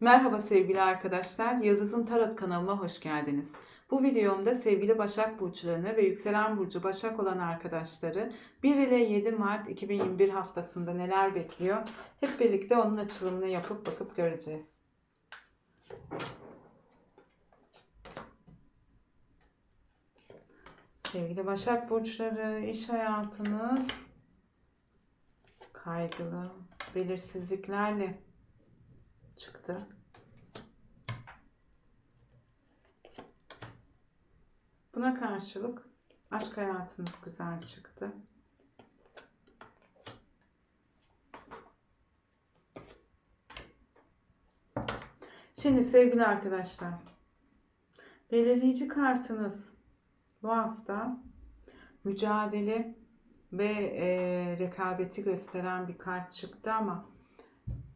Merhaba sevgili arkadaşlar, Yıldızım Tarot kanalıma hoş geldiniz. Bu videomda sevgili Başak Burçlarını ve Yükselen Burcu Başak olan arkadaşları 1 ile 7 Mart 2021 haftasında neler bekliyor? Hep birlikte onun açılımını yapıp bakıp göreceğiz. Sevgili Başak Burçları, iş hayatınız kaygılı, belirsizliklerle çıktı. Buna karşılık aşk hayatınız güzel çıktı. Şimdi sevgili arkadaşlar, belirleyici kartınız bu hafta mücadele ve e, rekabeti gösteren bir kart çıktı ama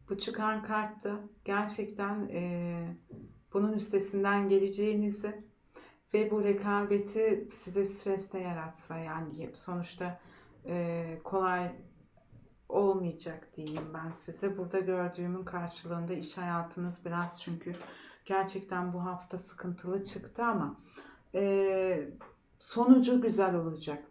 bu çıkan kartta gerçekten e, bunun üstesinden geleceğinizi ve bu rekabeti size streste yaratsa yani sonuçta e, kolay olmayacak diyeyim ben size. Burada gördüğümün karşılığında iş hayatınız biraz çünkü gerçekten bu hafta sıkıntılı çıktı ama e, sonucu güzel olacak.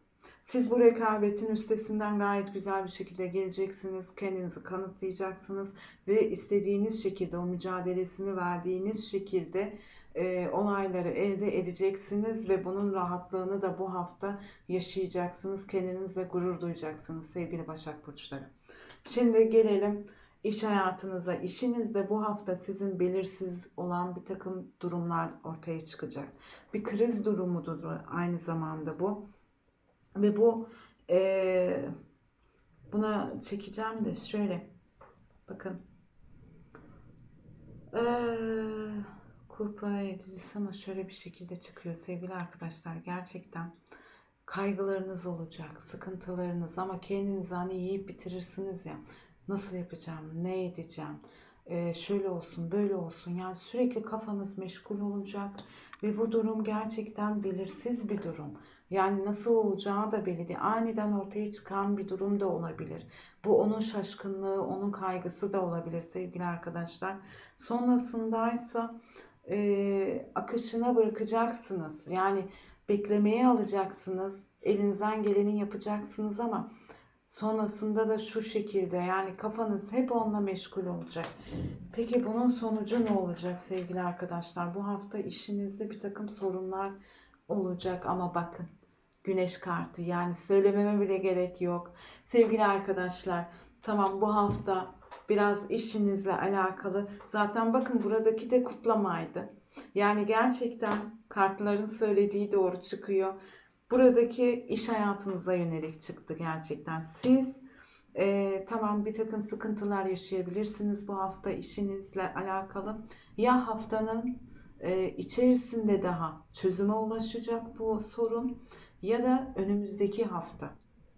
Siz bu rekabetin üstesinden gayet güzel bir şekilde geleceksiniz. Kendinizi kanıtlayacaksınız ve istediğiniz şekilde o mücadelesini verdiğiniz şekilde e, onayları elde edeceksiniz ve bunun rahatlığını da bu hafta yaşayacaksınız. Kendinizle gurur duyacaksınız sevgili Başak Burçları. Şimdi gelelim iş hayatınıza. İşinizde bu hafta sizin belirsiz olan bir takım durumlar ortaya çıkacak. Bir kriz durumudur aynı zamanda bu. Ve bu e, buna çekeceğim de şöyle bakın. E, kupa edilisi ama şöyle bir şekilde çıkıyor sevgili arkadaşlar gerçekten. Kaygılarınız olacak sıkıntılarınız ama kendinizi hani yiyip bitirirsiniz ya nasıl yapacağım ne edeceğim e, şöyle olsun böyle olsun. Yani sürekli kafanız meşgul olacak ve bu durum gerçekten belirsiz bir durum. Yani nasıl olacağı da belli değil. Aniden ortaya çıkan bir durum da olabilir. Bu onun şaşkınlığı, onun kaygısı da olabilir sevgili arkadaşlar. Sonrasındaysa e, akışına bırakacaksınız. Yani beklemeye alacaksınız. Elinizden geleni yapacaksınız ama sonrasında da şu şekilde yani kafanız hep onunla meşgul olacak. Peki bunun sonucu ne olacak sevgili arkadaşlar? Bu hafta işinizde bir takım sorunlar olacak ama bakın güneş kartı yani söylememe bile gerek yok. Sevgili arkadaşlar tamam bu hafta biraz işinizle alakalı zaten bakın buradaki de kutlamaydı. Yani gerçekten kartların söylediği doğru çıkıyor. Buradaki iş hayatınıza yönelik çıktı gerçekten. Siz e, tamam bir takım sıkıntılar yaşayabilirsiniz bu hafta işinizle alakalı. Ya haftanın e, içerisinde daha çözüme ulaşacak bu sorun ya da önümüzdeki hafta.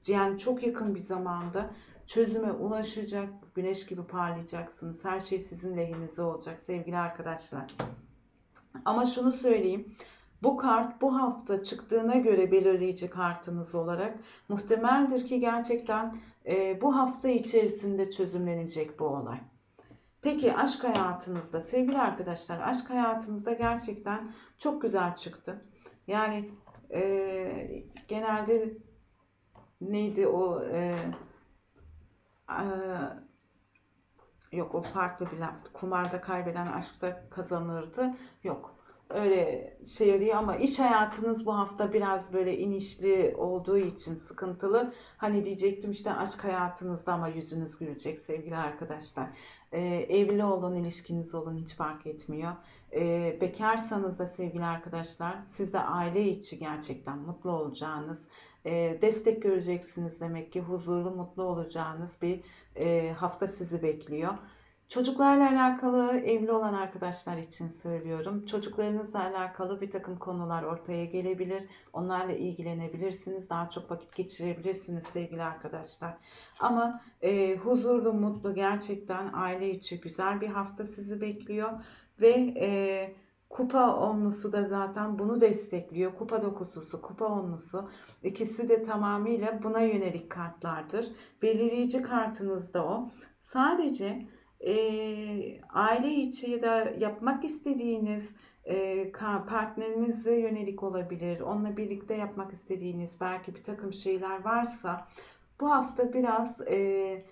Yani çok yakın bir zamanda çözüme ulaşacak, güneş gibi parlayacaksınız. Her şey sizin lehinize olacak sevgili arkadaşlar. Ama şunu söyleyeyim. Bu kart bu hafta çıktığına göre belirleyici kartınız olarak muhtemeldir ki gerçekten e, bu hafta içerisinde çözümlenecek bu olay. Peki aşk hayatınızda sevgili arkadaşlar aşk hayatınızda gerçekten çok güzel çıktı. Yani e, genelde neydi o e, e, yok o farklı bir laf. Kumarda kaybeden aşkta kazanırdı. Yok öyle şey değil ama iş hayatınız bu hafta biraz böyle inişli olduğu için sıkıntılı. Hani diyecektim işte aşk hayatınızda ama yüzünüz gülecek sevgili arkadaşlar. Ee, evli olun, ilişkiniz olun hiç fark etmiyor. Ee, bekarsanız da sevgili arkadaşlar siz de aile içi gerçekten mutlu olacağınız, e, destek göreceksiniz demek ki huzurlu, mutlu olacağınız bir e, hafta sizi bekliyor. Çocuklarla alakalı evli olan arkadaşlar için söylüyorum. Çocuklarınızla alakalı bir takım konular ortaya gelebilir. Onlarla ilgilenebilirsiniz. Daha çok vakit geçirebilirsiniz sevgili arkadaşlar. Ama e, huzurlu, mutlu gerçekten aile içi güzel bir hafta sizi bekliyor. Ve e, kupa onlusu da zaten bunu destekliyor. Kupa dokuzusu, kupa onlusu ikisi de tamamıyla buna yönelik kartlardır. Belirleyici kartınız da o. Sadece e, aile içi ya da yapmak istediğiniz e, partnerinize yönelik olabilir. Onunla birlikte yapmak istediğiniz belki bir takım şeyler varsa bu hafta biraz e,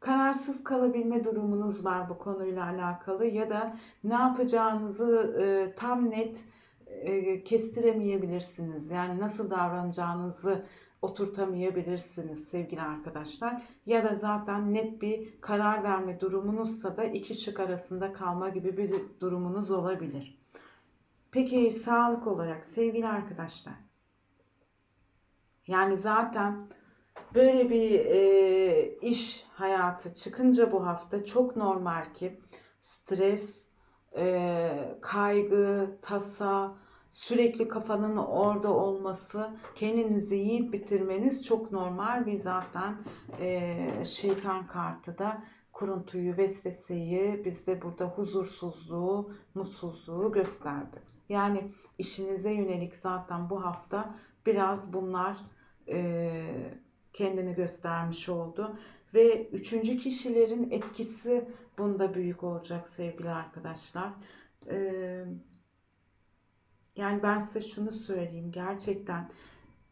kararsız kalabilme durumunuz var bu konuyla alakalı ya da ne yapacağınızı e, tam net e, kestiremeyebilirsiniz. Yani nasıl davranacağınızı oturtamayabilirsiniz sevgili arkadaşlar. Ya da zaten net bir karar verme durumunuzsa da iki şık arasında kalma gibi bir durumunuz olabilir. Peki sağlık olarak sevgili arkadaşlar. Yani zaten böyle bir e, iş hayatı çıkınca bu hafta çok normal ki stres, e, kaygı, tasa, sürekli kafanın orada olması, kendinizi yiyip bitirmeniz çok normal bir zaten e, şeytan kartı da kuruntuyu, vesveseyi, bizde burada huzursuzluğu, mutsuzluğu gösterdi. Yani işinize yönelik zaten bu hafta biraz bunlar e, kendini göstermiş oldu. Ve üçüncü kişilerin etkisi bunda büyük olacak sevgili arkadaşlar. Ee, yani ben size şunu söyleyeyim gerçekten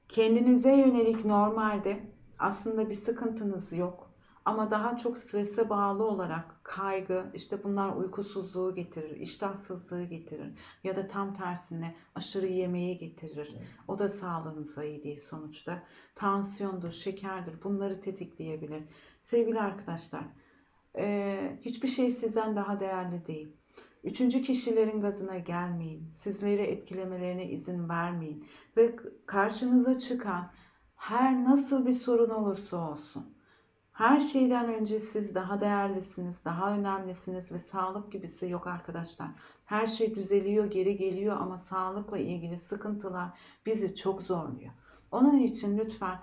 kendinize yönelik normalde aslında bir sıkıntınız yok. Ama daha çok strese bağlı olarak kaygı, işte bunlar uykusuzluğu getirir, iştahsızlığı getirir ya da tam tersine aşırı yemeği getirir. O da sağlığınıza iyi değil sonuçta. Tansiyondur, şekerdir bunları tetikleyebilir. Sevgili arkadaşlar, hiçbir şey sizden daha değerli değil. Üçüncü kişilerin gazına gelmeyin. Sizleri etkilemelerine izin vermeyin. Ve karşınıza çıkan her nasıl bir sorun olursa olsun. Her şeyden önce siz daha değerlisiniz, daha önemlisiniz ve sağlık gibisi yok arkadaşlar. Her şey düzeliyor, geri geliyor ama sağlıkla ilgili sıkıntılar bizi çok zorluyor. Onun için lütfen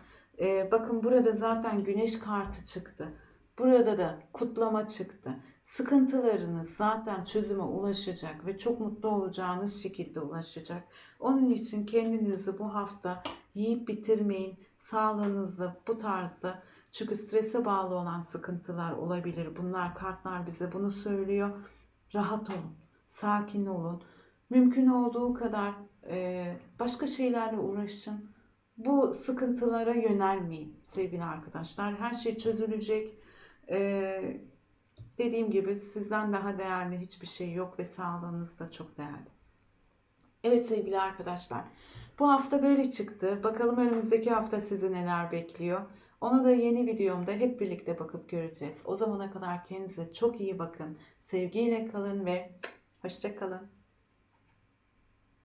bakın burada zaten güneş kartı çıktı. Burada da kutlama çıktı. Sıkıntılarınız zaten çözüme ulaşacak ve çok mutlu olacağınız şekilde ulaşacak. Onun için kendinizi bu hafta yiyip bitirmeyin. Sağlığınızda bu tarzda çünkü strese bağlı olan sıkıntılar olabilir. Bunlar kartlar bize bunu söylüyor. Rahat olun, sakin olun. Mümkün olduğu kadar e, başka şeylerle uğraşın. Bu sıkıntılara yönelmeyin sevgili arkadaşlar. Her şey çözülecek. E, dediğim gibi sizden daha değerli hiçbir şey yok ve sağlığınız da çok değerli. Evet sevgili arkadaşlar. Bu hafta böyle çıktı. Bakalım önümüzdeki hafta sizi neler bekliyor. Ona da yeni videomda hep birlikte bakıp göreceğiz. O zamana kadar kendinize çok iyi bakın. Sevgiyle kalın ve hoşça kalın.